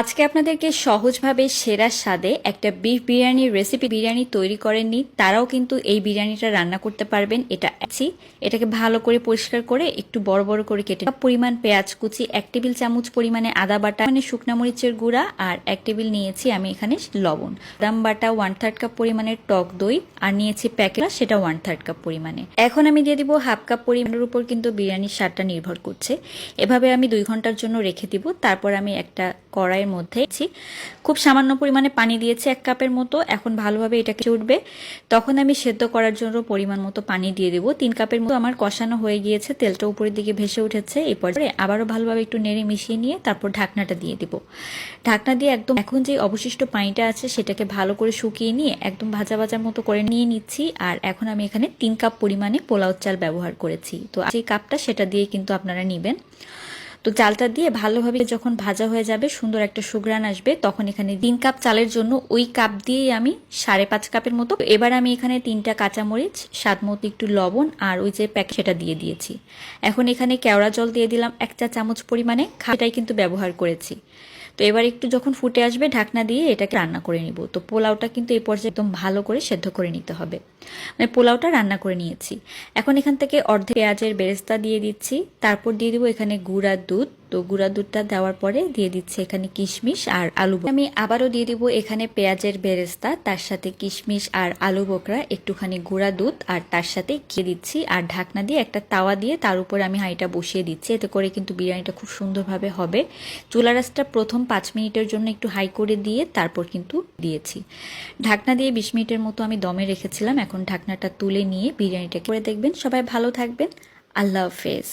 আজকে আপনাদেরকে সহজভাবে সেরা স্বাদে একটা বিফ বিরিয়ানির রেসিপি বিরিয়ানি তৈরি করেননি, তারাও কিন্তু এই বিরিয়ানিটা রান্না করতে পারবেন। এটা আছি এটাকে ভালো করে পরিষ্কার করে একটু বড় বড় করে কেটে পরিমাণ পেঁয়াজ কুচি, এক টেবিল চামচ পরিমাণে আদা বাটা মানে শুকনা মরিচের গুঁড়া, আর এক টেবিল নিয়েছি আমি এখানে লবণ। বাদাম বাটা ওয়ান থার্ড কাপ পরিমাণের টক দই, আর নিয়েছি প্যাকেট সেটা ওয়ান থার্ড কাপ পরিমাণে। এখন আমি দিয়ে দিব হাফ কাপ পরিমাণের উপর কিন্তু বিরিয়ানির স্বাদটা নির্ভর করছে। এভাবে আমি দুই ঘণ্টার জন্য রেখে দিব, তারপর আমি একটা কড়াইয়ের মধ্যে। খুব সামান্য পরিমাণে পানি দিয়েছি এক কাপের মতো। এখন ভালোভাবে এটাকে উঠবে তখন আমি সেদ্ধ করার জন্য পরিমাণ মতো পানি দিয়ে দেবো। তিন কাপের মতো আমার কষানো হয়ে গিয়েছে। তেলটা উপরের দিকে ভেসে উঠেছে। এই পর্যায়ে আবারও ভালোভাবে একটু নেড়ে মিশিয়ে নিয়ে তারপর ঢাকনাটা দিয়ে দিব। ঢাকনা দিয়ে একদম এখন যে অবশিষ্ট পানিটা আছে সেটাকে ভালো করে শুকিয়ে নিয়ে একদম ভাজা ভাজার মতো করে নিয়ে নিচ্ছি। আর এখন আমি এখানে তিন কাপ পরিমাণে পোলাও চাল ব্যবহার করেছি। তো যে কাপটা সেটা দিয়ে কিন্তু আপনারা নেবেন। তো চালটা দিয়ে ভালোভাবে যখন ভাজা হয়ে যাবে, সুন্দর একটা সুগ্রান আসবে, তখন এখানে তিন কাপ চালের জন্য ওই কাপ দিয়েই আমি সাড়ে পাঁচ কাপের মতো। এবার আমি এখানে তিনটা কাঁচামরিচ, স্বাদ মতো একটু লবণ আর ওই যে প্যাক সেটা দিয়ে দিয়েছি। এখন এখানে কেওড়া জল দিয়ে দিলাম এক চা চামচ পরিমাণে খাটাই কিন্তু ব্যবহার করেছি। তো এবার একটু যখন ফুটে আসবে, ঢাকনা দিয়ে এটাকে রান্না করে নিব। তো পোলাওটা কিন্তু এই পর্যায়ে একদম ভালো করে সেদ্ধ করে নিতে হবে। মানে পোলাওটা রান্না করে নিয়েছি। এখন এখান থেকে অর্ধেক পেঁয়াজের বেরেস্তা দিয়ে দিচ্ছি। তারপর দিয়ে দিব এখানে গুঁড়া দুধ। তো গুঁড়া দুধটা দেওয়ার পরে দিয়ে দিচ্ছি এখানে কিশমিশ আর আলু আমি আবারও দিয়ে দিব এখানে পেঁয়াজের বেরেস্তা, তার সাথে কিশমিশ আর আলু বোকরা, একটুখানি গুঁড়া দুধ আর তার সাথে খেয়ে দিচ্ছি আর ঢাকনা দিয়ে একটা তাওয়া দিয়ে তার উপরে আমি হাঁড়িটা বসিয়ে দিচ্ছি। এতে করে কিন্তু বিরিয়ানিটা খুব সুন্দরভাবে হবে। চুলা রাসটা প্রথম পাঁচ মিনিটের জন্য একটু হাই করে দিয়ে তারপর কিন্তু দিয়েছি। ঢাকনা দিয়ে বিশ মিনিটের মতো আমি দমে রেখেছিলাম। এখন ঢাকনাটা তুলে নিয়ে বিরিয়ানিটা করে দেখবেন। সবাই ভালো থাকবেন। আল্লাহ হাফেজ।